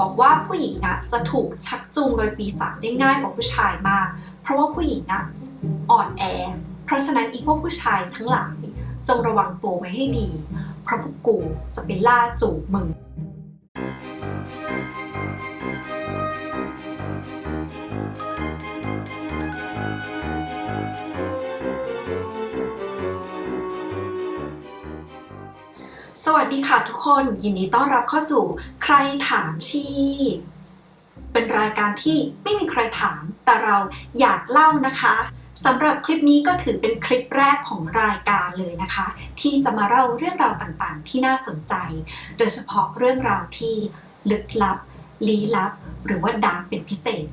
บอกว่าผู้หญิงอะจะถูกชักจูงโดยปีศาจได้ง่ายกว่าผู้ชายมาก เพราะว่าผู้หญิงอะอ่อนแอ เพราะฉะนั้นอีพวกผู้ชายทั้งหลาย จงระวังตัวไว้ให้ดี เพราะพวกกูจะไปล่าจูบมึง สวัสดีค่ะทุกคนยินดีต้อนรับเข้าสู่ใครถามชีเป็นรายการที่ไม่มีใครถาม แต่เราอยากเล่านะคะสำหรับคลิปนี้ก็ถือเป็นคลิปแรกของรายการเลยนะคะ ที่จะมาเล่าเรื่องราวต่างๆ ที่น่าสนใจ โดยเฉพาะเรื่องราวที่ลึกลับ ลี้ลับ หรือว่าดาร์กเป็นพิเศษ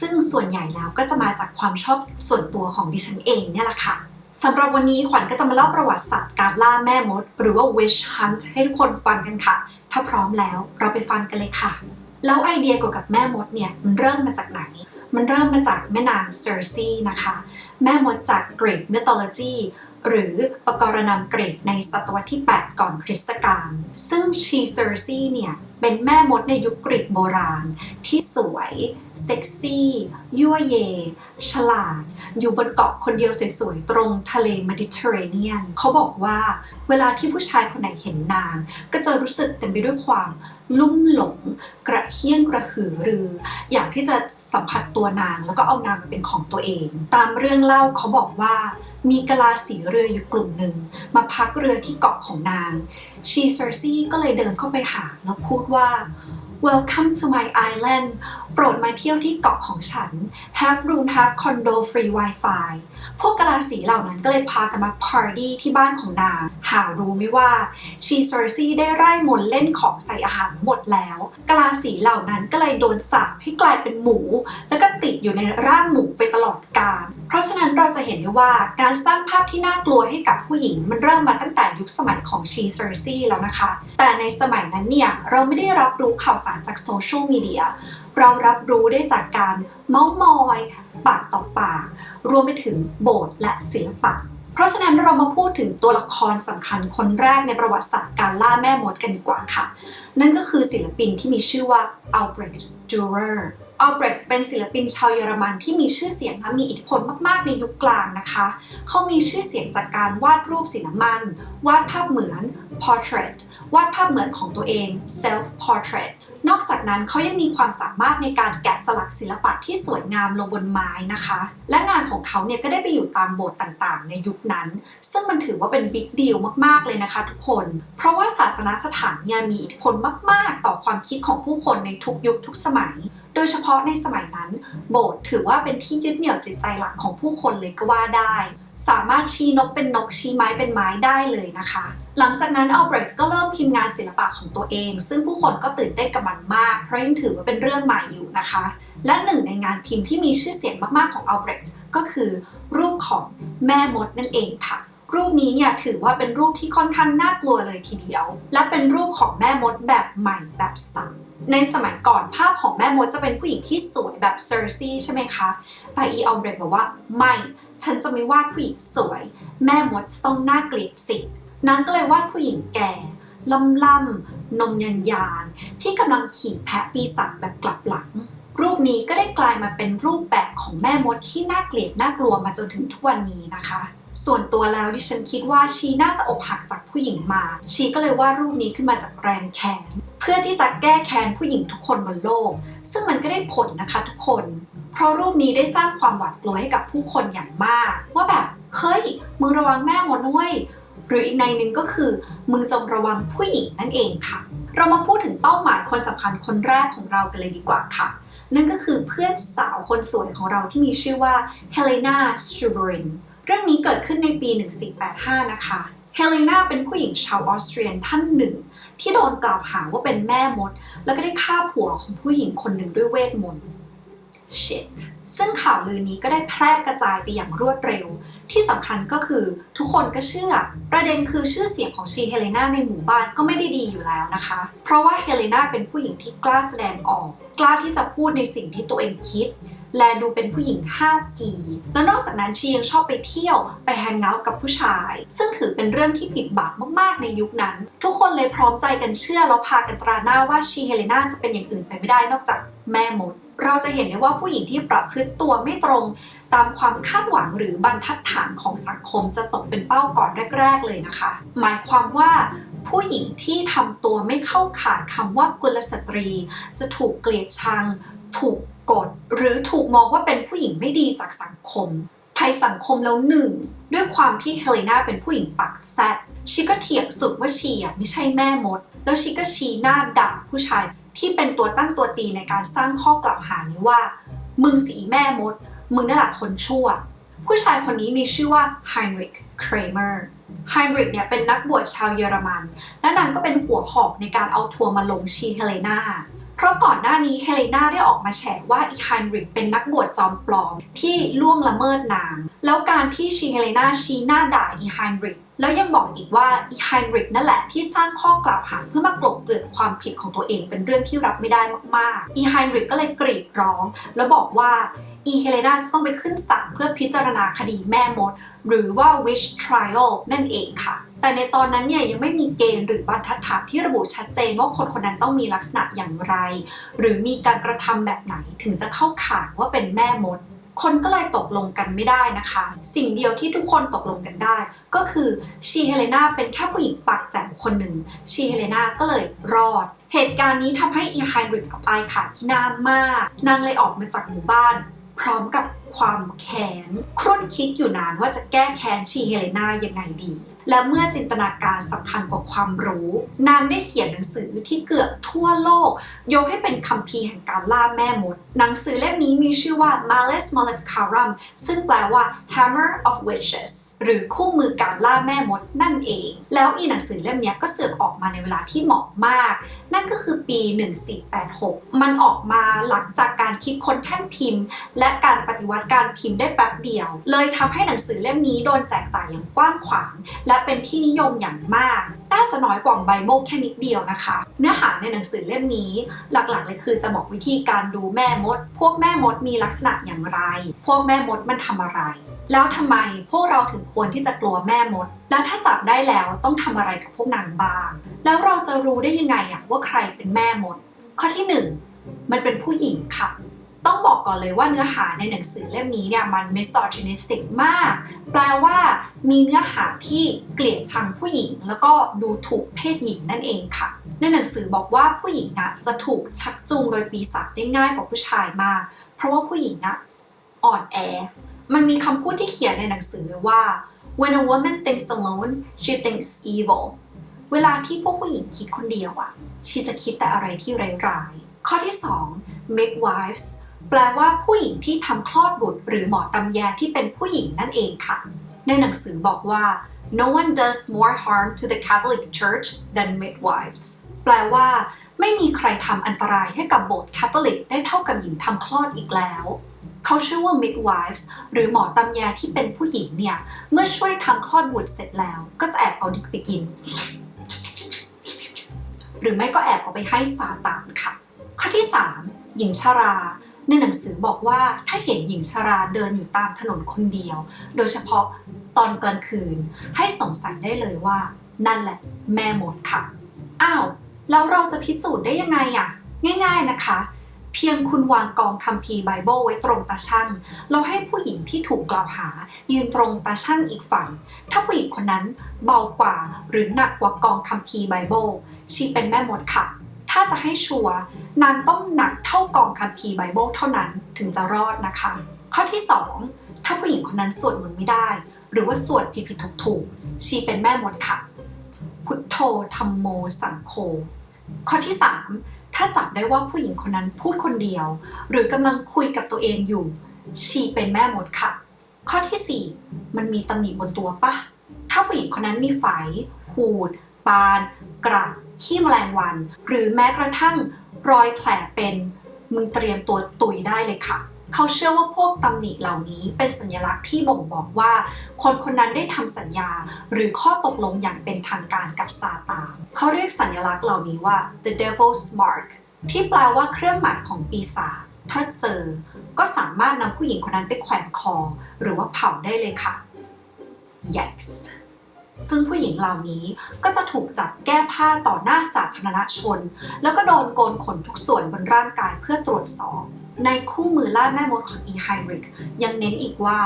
ซึ่งส่วนใหญ่แล้วก็จะมาจากความชอบส่วนตัวของดิฉันเองเนี่ยแหละค่ะ สำหรับวันนี้ขวัญก็จะมาเล่าประวัติศาสตร์การล่าแม่มด หรือว่า witch hunt ให้ทุกคนฟังกันค่ะ ถ้าพร้อมแล้วเราไปฟังกันเลยค่ะ แล้วไอเดียเกี่ยวกับแม่มดเนี่ยมันเริ่มมาจากไหน มันเริ่มมาจากแม่นางเซอร์ซีนะคะ แม่มดจากกรีกมิ t โ o โลจี หรือปกรณำกรีกในศตวรรษที่ 8 ก่อนคริสตกาล ซึ่งชีเซอร์ซีเนี่ยเป็นแม่มดในยุคกรีกโบราณ ที่สวย เซ็กซี่ ยั่วเย ฉลาด อยู่บนเกาะคนเดียวสวยๆ ตรงทะเลเมดิเตอร์เรเนียน เขาบอกว่าเวลาที่ผู้ชายคนไหนเห็นนาง ก็จะรู้สึกเต็มไปด้วยความลุ่มหลง กระเฮี้ยนกระหือรือ อยากที่จะสัมผัสตัวนางแล้วก็เอานางมาเป็นของตัวเอง ตามเรื่องเล่าเขาบอกว่า มีกะลาสีเรืออยู่กลุ่มหนึ่ง มาพักเรือที่เกาะของนาง ชีเซอร์ซีก็เลยเดินเข้าไปหาแล้วพูดว่า Welcome to my island โปรดมาเที่ยวที่เกาะของฉัน Have room have condo free Wi-Fi พวกกะลาสีเหล่านั้นก็เลยพากันมาปาร์ตี้ที่บ้านของนาง หารู้ไหมว่าชีเซอร์ซี่ได้ไล่มนเล่นของใส่อาหารหมดแล้วกะลาสีเหล่านั้นก็เลยโดนสาปให้กลายเป็นหมู แล้วก็ติดอยู่ในร่างหมูไปตลอดกาลเพราะฉะนั้นเราจะเห็นได้ว่าการสร้างภาพที่น่ากลัวให้กับผู้หญิง มันเริ่มมาตั้งแต่ยุคสมัยของชีเซอร์ซีแล้วนะคะ แต่ในสมัยนั้นเนี่ยเราไม่ได้รับรู้ข่าวสารจากโซเชียลมีเดีย เรารับรู้ได้จากการเมาส์มอยปากต่อปาก รวมไปถึงโบสถ์และศิลปะ เพราะฉะนั้นเรามาพูดถึงตัวละครสำคัญคนแรกในประวัติศาสตร์การล่าแม่มดกันดีกว่าค่ะ นั่นก็คือศิลปินที่มีชื่อว่า Albrecht Dürer Albrecht เป็นศิลปินชาวเยอรมันที่มีชื่อเสียงและมีอิทธิพลมาก ๆ ในยุคกลางนะคะ เขามีชื่อเสียงจากการวาดรูปสีน้ำมัน วาดภาพเหมือน portrait วาดภาพเหมือนของตัวเอง self portrait นอกจากนั้นเขายังมีความสามารถในการแกะสลักศิลปะที่สวยงามลงบนไม้นะคะ และงานของเขาเนี่ยก็ได้ไปอยู่ตามโบสถ์ต่างๆ ในยุคนั้น ซึ่งมันถือว่าเป็นบิ๊กดีลมากๆเลยนะคะทุกคน เพราะว่าศาสนาสถานเนี่ยมีอิทธิพลมาก ๆ ต่อความคิดของผู้คนในทุกยุคทุกสมัยโดยเฉพาะในสมัยนั้น โบสถ์ถือว่าเป็นที่ยึดเหนี่ยวจิตใจหลักของผู้คนเลยก็ว่าได้ สามารถชี้นกเป็นนกชี้ไม้เป็นไม้ได้เลยนะคะ หลังจากนั้นอัลเบร t ก็เริ่มพิมพ์งานศิลปะของตัวเอง ซึ่งผู้คนก็ตื่นเต้นกับมันมาก เพราะยังถือว่าเป็นเรื่องใหม่อยู่นะคะ และหนึ่งในงานพิมพ์ที่มีชื่อเสียงมากๆของอัลเบร t ก็คือรูปของแม่มดนั่นเองค่ะรูปนี้เนี่ยถือว่าเป็นรูปที่ค่อนข้างน่ากลัวเลยทีเดียว และเป็นรูปของแม่มดแบบใหม่แบบสังในสมัยก่อนภาพของแม่มดจะเป็นผู้หญิงที่สวยแบบเซอร์ซีใช่ไหมคะ แต่อีอัลเบร t บอกว่าไม่ ฉันจะไม่วาดผู้หญิงสวย แม่มดต้องน่าเกลียดสิ นางก็เลยวาดผู้หญิงแก่ล่ำล่ำนมยันยาน ที่กำลังขี่แพะปีศาจแบบกลับหลัง รูปนี้ก็ได้กลายมาเป็นรูปแบบของแม่มดที่น่าเกลียดน่ากลัวมาจนถึงทุกวันนี้นะคะ ส่วนตัวแล้วดิฉันคิดว่าชีน่าจะอกหักจากผู้หญิงมา ชีก็เลยวาดรูปนี้ขึ้นมาจากแรงแค้นเพื่อที่จะแก้แค้นผู้หญิงทุกคนบนโลก ซึ่งมันก็ได้ผลนะคะทุกคน เพราะรูปนี้ได้สร้างความหวาดกลัวให้กับผู้คนอย่างมาก ว่าแบบเฮ้ยมึงระวังแม่มดนะเว้ย หรืออีกในหนึ่งก็คือ มึงจงระวังผู้หญิงนั่นเองค่ะ เรามาพูดถึงเป้าหมายคนสำคัญคนแรกของเรากันเลยดีกว่าค่ะ นั่นก็คือเพื่อนสาวคนสวยของเราที่มีชื่อว่าเฮเลนาสตรูบรินเรื่องนี้เกิดขึ้นในปี 1485 นะคะเฮเลนาเป็นผู้หญิงชาวออสเตรียนท่านหนึ่ง ที่โดนกล่าวหาว่าเป็นแม่มด แล้วก็ได้ฆ่าผัวของผู้หญิงคนหนึ่งด้วยเวทมนต์ shit ซึ่งข่าวลือนี้ก็ได้แพร่กระจายไปอย่างรวดเร็ว ที่สำคัญก็คือทุกคนก็เชื่อ ประเด็นคือชื่อเสียงของชีเฮเลนาในหมู่บ้านก็ไม่ได้ดีอยู่แล้วนะคะ เพราะว่าเฮเลนาเป็นผู้หญิงที่กล้าแสดงออก กล้าที่จะพูดในสิ่งที่ตัวเองคิด และดูเป็นผู้หญิงห้าวกีแล้วนอกจากนั้นชียังชอบไปเที่ยว ไปแฮงเอาท์กับผู้ชาย ซึ่งถือเป็นเรื่องที่ผิดบาปมากๆในยุคนั้น ทุกคนเลยพร้อมใจกันเชื่อแล้วพากันตราหน้าว่าชีเฮเลนาจะเป็นอย่างอื่นไปไม่ได้นอกจากแม่มด เราจะเห็นได้ว่าผู้หญิงที่ประพฤติตัวไม่ตรง ตามความคาดหวังหรือบรรทัดฐานของสังคมจะตกเป็นเป้าก่อนแรก ๆ เลยนะคะ หมายความว่าผู้หญิงที่ทำตัวไม่เข้าข่ายคำว่ากุลสตรี จะถูกเกลียดชัง ถูกกด หรือถูกมองว่าเป็นผู้หญิงไม่ดีจากสังคมภัยสังคมแล้วหนึ่ง ด้วยความที่เฮเลนาเป็นผู้หญิงปากแซบชิก็เถียงสุดว่าชีอะไม่ใช่แม่มด แล้วชิก็ชี้หน้าด่าผู้ชาย ที่เป็นตัวตั้งตัวตีในการสร้างข้อกล่าวหานี้ว่า มึงสีแม่มด มึงนั่นแหละคนชั่ว ผู้ชายคนนี้มีชื่อว่า Heinrich Kramer Heinrich เนี่ยเป็นนักบวชชาวเยอรมัน และนางก็เป็นหัวหอกในการเอาทัวร์มาลงชีเฮเลนา เพราะก่อนหน้านี้เฮเลนาได้ออกมาแฉว่าอีไฮนริกเป็นนักบวชจอมปลอมที่ล่วงละเมิดนาง แล้วการที่ชีเฮเลนาชี้หน้าด่าอีไฮนริกแล้วยังบอกอีกว่าอีไฮนริกนั่นแหละที่สร้างข้อกล่าวหาเพื่อมากลบเกลื่อนความผิดของตัวเองเป็นเรื่องที่รับไม่ได้มากๆ อีไฮนริกก็เลยกรีดร้อง แล้วบอกว่าอีเฮเลนาจะต้องไปขึ้นศาลเพื่อพิจารณาคดีแม่มด หรือว่า witch trial นั่นเองค่ะ แต่ในตอนนั้นเนี่ยยังไม่มีเกณฑ์หรือบรรทัดฐานที่ระบุชัดเจนว่าคนคนนั้นต้องมีลักษณะอย่างไร หรือมีการกระทำแบบไหนถึงจะเข้าข่ายว่าเป็นแม่มด คนก็เลยตกลงกันไม่ได้นะคะ สิ่งเดียวที่ทุกคนตกลงกันได้ ก็คือชีเฮเลนาเป็นแค่ผู้หญิงปากแจ๋วคนหนึ่งชีเฮเลนาก็เลยรอดเหตุการณ์นี้ทำให้อีไฮนริกอับอายขาดที่หน้ามาก นางเลยออกมาจากหมู่บ้าน พร้อมกับความแค้นครุ่นคิดอยู่นานว่าจะแก้แค้นชีเฮเลนายังไงดี และเมื่อจินตนาการสำคัญกว่าความรู้ นางได้เขียนหนังสือที่เกือบทั่วโลก ยกให้เป็นคัมภีร์แห่งการล่าแม่มด หนังสือเล่มนี้มีชื่อว่า Malus Maleficarum ซึ่งแปลว่า Hammer of Witches หรือคู่มือการล่าแม่มดนั่นเอง แล้วอีหนังสือเล่มนี้ก็เสือกออกมาในเวลาที่เหมาะมาก นั่นก็คือปี 1486 มันออกมาหลังจากการคิดค้นแท่นพิมพ์ และการปฏิวัติการพิมพ์ได้แป๊บเดียว เลยทำให้หนังสือเล่มนี้โดนแจกจ่ายอย่างกว้างขวางและเป็นที่นิยมอย่างมาก น่าจะน้อยกว่าไบเบิลแค่นิดเดียวนะคะ เนื้อหาในหนังสือเล่มนี้หลักๆเลยคือจะบอกวิธีการดูแม่มด พวกแม่มดมีลักษณะอย่างไร พวกแม่มดมันทำอะไร แล้วทำไมพวกเราถึงควรที่จะกลัวแม่มด แล้วถ้าจับได้แล้วต้องทำอะไรกับพวกนางบ้าง แล้วเราจะรู้ได้ยังไงอะว่าใครเป็นแม่มด ข้อที่หนึ่งมันเป็นผู้หญิงค่ะ ต้องบอกก่อนเลยว่าเนื้อหาในหนังสือเล่มนี้เนี่ยมัน misogynistic มาก แปลว่ามีเนื้อหาที่เกลียดชังผู้หญิง แล้วก็ดูถูกเพศหญิงนั่นเองค่ะ ในหนังสือบอกว่าผู้หญิงนะจะถูกชักจูงโดยปีศาจได้ง่ายกว่าผู้ชายมาก เพราะว่าผู้หญิงอะอ่อนแอ มันมีคำพูดที่เขียนในหนังสือว้ว่า when a woman thinks alone she thinks evil เวลาที่พวกผู้หญิงคิดคนเดียวอะชีจะคิดแต่อะไรที่ร้ายๆข้อที่ 2 midwives แปลว่าผู้หญิงที่ทำคลอดบุตร หรือหมอตำแยที่เป็นผู้หญิงนั่นเองค่ะ ในหนังสือบอกว่า no one does more harm to the Catholic Church than midwives แปลว่า ไม่มีใครทำอันตรายให้กับโบสถ์คาทอลิกได้เท่ากับหญิงทำคลอดอีกแล้วเขาชื่อว่า midwives หรือหมอตำแยที่เป็นผู้หญิงเนี่ย เมื่อช่วยทำคลอดบุตรเสร็จแล้ว ก็จะแอบเอาดิกไปกิน หรือไม่ก็แอบเอาไปให้ซาตานค่ะ ข้อที่ 3 หญิงชรา ในหนังสือบอกว่าถ้าเห็นหญิงชราเดินอยู่ตามถนนคนเดียว โดยเฉพาะตอนกลางคืน ให้สงสัยได้เลยว่า นั่นแหละ แม่มดค่ะ อ้าว แล้วเราจะพิสูจน์ได้ยังไงอะง่าย ๆนะคะ เพียงคุณวางกองคัมภีร์ไบเบิลไว้ตรงตาช่างแล้วให้ผู้หญิงที่ถูกกล่าวหา ยืนตรงตาช่างอีกฝั่ง ถ้าผู้หญิงคนนั้นเบากว่าหรือหนักกว่ากองคัมภีร์ไบเบิลชีเป็นแม่มดค่ะาจะให้ชัวร์นางต้องหนักเท่ากองคัมภีร์ไบเบิลเท่านั้นถึงจะรอดนะคะ ข้อที่ 2 ถ้าผู้หญิงคนนั้นสวดมนต์ไม่ได้ หรือว่าสวดผิดๆถูกๆชีเป็นแม่มดค่ะ พุทโธธรรมโมสังโฆข้อที่ 3 ถ้าจับได้ว่าผู้หญิงคนนั้นพูดคนเดียว หรือกำลังคุยกับตัวเองอยู่ ชีเป็นแม่มดค่ะ ข้อทีสี่4 มันมีตำหนิบนตัวปะถ้าผู้หญิงคนนั้นมีไฝหูด ปาน กระ ขี้แมลงวัน หรือแม้กระทั่งรอยแผลเป็นมึงเตรียมตัวตุยได้เลยค่ะ เขาเชื่อว่าพวกตำหนิเหล่านี้เป็นสัญลักษณ์ที่บ่งบอกว่า คนคนนั้นได้ทำสัญญา หรือข้อตกลงอย่างเป็นทางการกับซาตานเขาเรียกสัญลักษณ์เหล่านี้ว่า the devil's mark ที่แปลว่าเครื่องหมายของปีศาจถ้าเจอ ก็สามารถนำผู้หญิงคนนั้นไปแขวนคอ หรือว่าเผาได้เลยค่ะ Yikes ซึ่งผู้หญิงเหล่านี้ก็จะถูกจับแก้ผ้าต่อหน้าสาธารณชน แล้วก็โดนโกนขนทุกส่วนบนร่างกายเพื่อตรวจสอบ ในคู่มือล่าแม่มดของอีไฮริกยังเน้นอีกว่า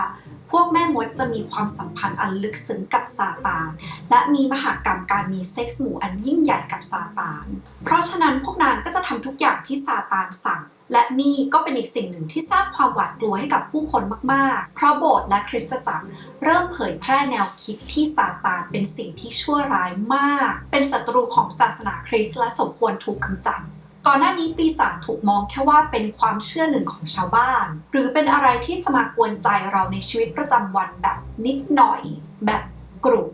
พวกแม่มดจะมีความสัมพันธ์อันลึกซึ้งกับซาตาน และมีมหากรรมการมีเซ็กส์หมู่อันยิ่งใหญ่กับซาตาน เพราะฉะนั้นพวกนางก็จะทำทุกอย่างที่ซาตานสั่ง และนี่ก็เป็นอีกสิ่งหนึ่งที่สร้างความหวาดกลัวให้กับผู้คนมาก ๆ เพราะโบสถ์และคริสตจักร เริ่มเผยแพร่แนวคิดที่ซาตานเป็นสิ่งที่ชั่วร้ายมาก เป็นศัตรูของศาสนาคริสต์และสมควรถูกกำจัดก่อนหน้านี้ปีศาจถูกมองแค่ว่าเป็นความเชื่อหนึ่งของชาวบ้าน หรือเป็นอะไรที่จะมากวนใจเราในชีวิตประจำวันแบบนิดหน่อย แบบกลุ่ม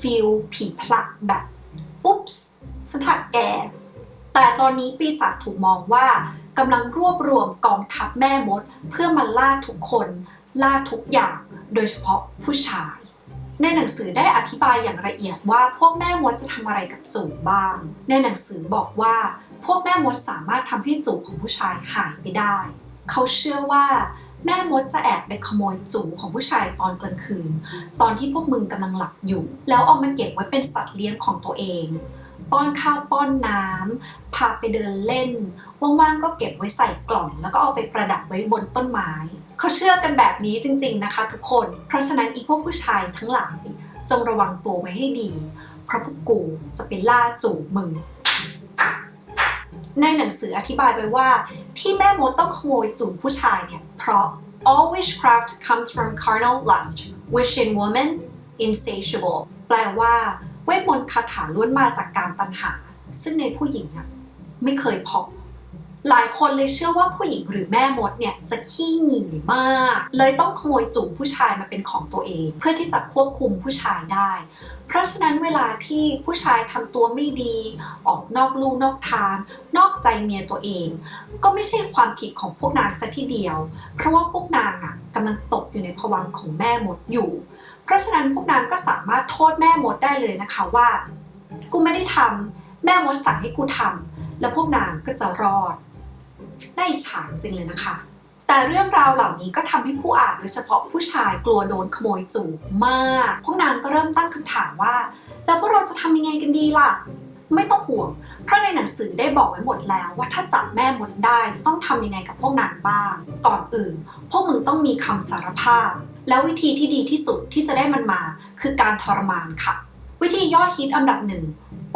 ฟิลผีผลักแบบอุ๊ปส์ฉันถักแกแต่ตอนนี้ปีศาจถูกมองว่า กำลังรวบรวมกองทัพแม่มด เพื่อมาล่าทุกคน ล่าทุกอย่าง โดยเฉพาะผู้ชาย ในหนังสือได้อธิบายอย่างละเอียดว่าพวกแม่มดจะทำอะไรกับจูบบ้าง ในหนังสือบอกว่า พวกแม่มดสามารถทำให้จูบของผู้ชายหายไปได้ เขาเชื่อว่าแม่มดจะแอบไปขโมยจูบของผู้ชายตอนกลางคืน ตอนที่พวกมึงกำลังหลับอยู่ แล้วเอามาเก็บไว้เป็นสัตว์เลี้ยงของตัวเอง ป้อนข้าวป้อนน้ำพาไปเดินเล่น ว่างๆก็เก็บไว้ใส่กล่องแล้วก็เอาไปประดับไว้บนต้นไม้ เขาเชื่อกันแบบนี้จริง ๆนะคะ ทุกคน เพราะฉะนั้นอีพวกผู้ชายทั้งหลาย จงระวังตัวไว้ให้ดี เพราะพวกกูจะไปล่าจูบมึงในหนังสืออธิบายไว้ว่า ที่แม่มดต้องขโมยจูบผู้ชายเนี่ย เพราะ all witchcraft comes from carnal lust which in woman insatiable แปลว่า เวทมนต์คาถาล้วนมาจากการตัณหา ซึ่งในผู้หญิงอะไม่เคยพอ หลายคนเลยเชื่อว่าผู้หญิงหรือแม่มดเนี่ยจะขี้หงี่มาก เลยต้องขโมยจูบผู้ชายมาเป็นของตัวเอง เพื่อที่จะควบคุมผู้ชายได้ เพราะฉะนั้นเวลาที่ผู้ชายทำตัวไม่ดี ออกนอกลู่นอกทาง นอกใจเมียตัวเอง ก็ไม่ใช่ความผิดของพวกนางซะทีเดียว เพราะว่าพวกนางอะกำลังตกอยู่ในภวังของแม่มดอยู่ เพราะฉะนั้นพวกนางก็สามารถโทษแม่มดได้เลยนะคะว่า กูไม่ได้ทำแม่มดสั่งให้กูทำแล้วพวกนางก็จะรอด ได้ฉางจริงเลยนะคะ แต่เรื่องราวเหล่านี้ก็ทำให้ผู้อ่านโดยเฉพาะผู้ชายกลัวโดนขโมยจูบมาก พวกนางก็เริ่มตั้งคำถามว่า แล้วพวกเราจะทำยังไงกันดีล่ะ ไม่ต้องห่วง เพราะในหนังสือได้บอกไว้หมดแล้ว ว่าถ้าจับแม่มดได้จะต้องทำยังไงกับพวกนางบ้าง ก่อนอื่น พวกมึงต้องมีคำสารภาพ แล้ววิธีที่ดีที่สุดที่จะได้มันมา คือการทรมานค่ะ วิธียอดฮิตอันดับหนึ่ง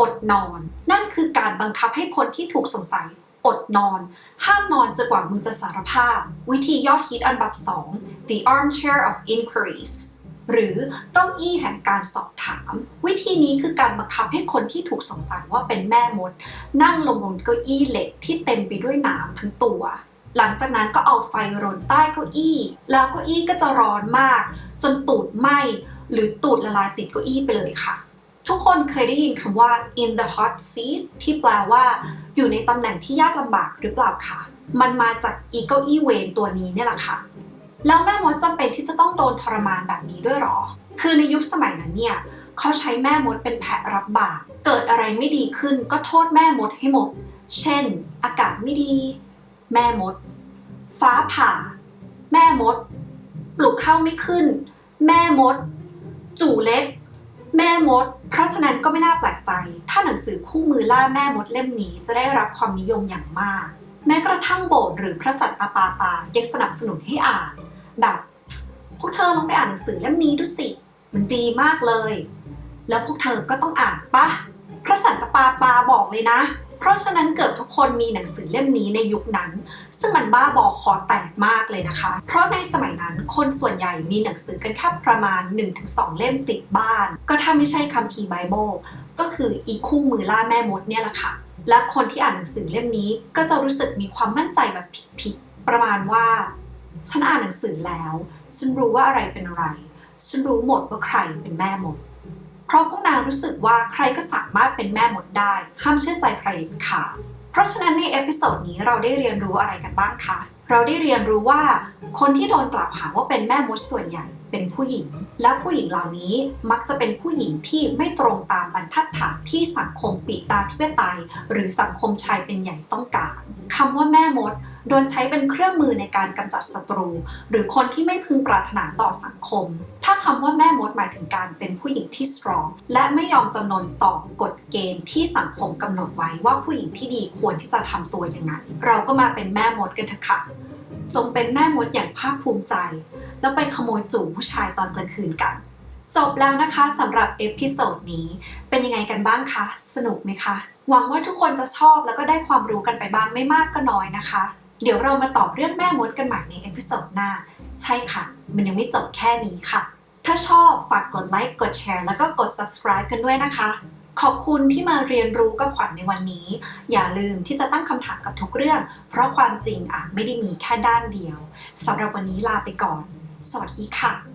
อดนอน นั่นคือการบังคับให้คนที่ถูกสงสัย อดนอน ห้ามนอนจนกว่ามึงจะสารภาพ วิธียอดฮิตอันดับ 2 the armchair of inquiries หรือเก้าอี้แห่งการสอบถาม วิธีนี้คือการบังคับให้คนที่ถูกสงสัยว่าเป็นแม่มด นั่งลงบนเก้าอี้เหล็กที่เต็มไปด้วยหนามทั้งตัว หลังจากนั้นก็เอาไฟรนใต้เก้าอี้ แล้วเก้าอี้ก็จะร้อนมาก จนตูดไหม้หรือตูดละลายติดเก้าอี้ไปเลยค่ะ ทุกคนเคยได้ยินคำว่า in the hot seat ที่แปลว่า อยู่ในตำแหน่งที่ยากลำบากหรือเปล่าคะมันมาจากอีเก้าอี้เวนตัวนี้เนี่ยแหละค่ะ แล้วแม่มดจำเป็นที่จะต้องโดนทรมานแบบนี้ด้วยหรอ คือในยุคสมัยนั้นเนี่ยเขาใช้แม่มดเป็นแผะรับบาปเกิดอะไรไม่ดีขึ้นก็โทษแม่มดให้หมด เช่น อากาศไม่ดี แม่มด ฟ้าผ่า แม่มด ปลูกข้าวไม่ขึ้น แม่มด จู่เล็ก แม่มด เพราะฉะนั้นก็ไม่น่าแปลกใจ ถ้าหนังสือคู่มือล่าแม่มดเล่มนี้จะได้รับความนิยมอย่างมาก แม้กระทั่งโบสถ์หรือพระสัตตาปาปายังสนับสนุนให้อ่าน แบบพวกเธอลองไปอ่านหนังสือเล่มนี้ดูสิ มันดีมากเลย แล้วพวกเธอก็ต้องอ่านปะพระสันตปาปาบอกเลยนะ เพราะฉะนั้นเกิดทุกคนมีหนังสือเล่มนี้ในยุคนั้น ซึ่งมันบ้าบอคอแตกมากเลยนะคะ เพราะในสมัยนั้นคนส่วนใหญ่มีหนังสือกันแค่ประมาณ 1-2 เล่มติดบ้าน ก็ถ้าไม่ใช่คัมภีร์ไบเบิลก็คืออีคู่มือล่าแม่มดเนี่ยแหละค่ะ และคนที่อ่านหนังสือเล่มนี้ก็จะรู้สึกมีความมั่นใจแบบผิดๆประมาณว่า ฉันอ่านหนังสือแล้ว ฉันรู้ว่าอะไรเป็นอะไร ฉันรู้หมดว่าใครเป็นแม่มด เพราะพวกนางรู้สึกว่าใครก็สามารถเป็นแม่มดได้ ห้ามเชื่อใจใครเด็ดขาดเพราะฉะนั้นในเอพิโซดนี้เราได้เรียนรู้อะไรกันบ้างคะ เราได้เรียนรู้ว่าคนที่โดนกล่าวหาว่าเป็นแม่มดส่วนใหญ่เป็นผู้หญิง และผู้หญิงเหล่านี้มักจะเป็นผู้หญิงที่ไม่ตรงตามบรรทัดฐานที่สังคมปีตาธิปไตยหรือสังคมชายเป็นใหญ่ต้องการคำว่าแม่มดโดนใช้เป็นเครื่องมือในการกำจัดศัตรู หรือคนที่ไม่พึงปรารถนาต่อสังคมาคำว่าแม่มดหมายถึงการเป็นผู้หญิงที่ strong และไม่ยอมจำนนต่อกฎเกณฑ์ที่สังคมกำหนดไว้ว่าผู้หญิงที่ดีควรที่จะทำตัวยังไง เราก็มาเป็นแม่มดกันเถอะค่ะ จงเป็นแม่มดอย่างภาคภูมิใจ แล้วไปขโมยจูบผู้ชายตอนกลางคืนกัน จบแล้วนะคะสำหรับเอพิโซดนี้ เป็นยังไงกันบ้างคะ สนุกไหมคะ หวังว่าทุกคนจะชอบแล้วก็ได้ความรู้กันไปบ้างไม่มากก็น้อยนะคะ เดี๋ยวเรามาต่อเรื่องแม่มดกันใหม่ในเอพิโซดหน้า ใช่ค่ะ มันยังไม่จบแค่นี้ค่ะ ถ้าชอบฝากกดไลค์ กดแชร์ แล้วก็กด subscribe กันด้วยนะคะ ขอบคุณที่มาเรียนรู้กับขวัญในวันนี้ อย่าลืมที่จะตั้งคำถามกับทุกเรื่อง เพราะความจริงอาจไม่ได้มีแค่ด้านเดียวสำหรับวันนี้ลาไปก่อน สวัสดีค่ะ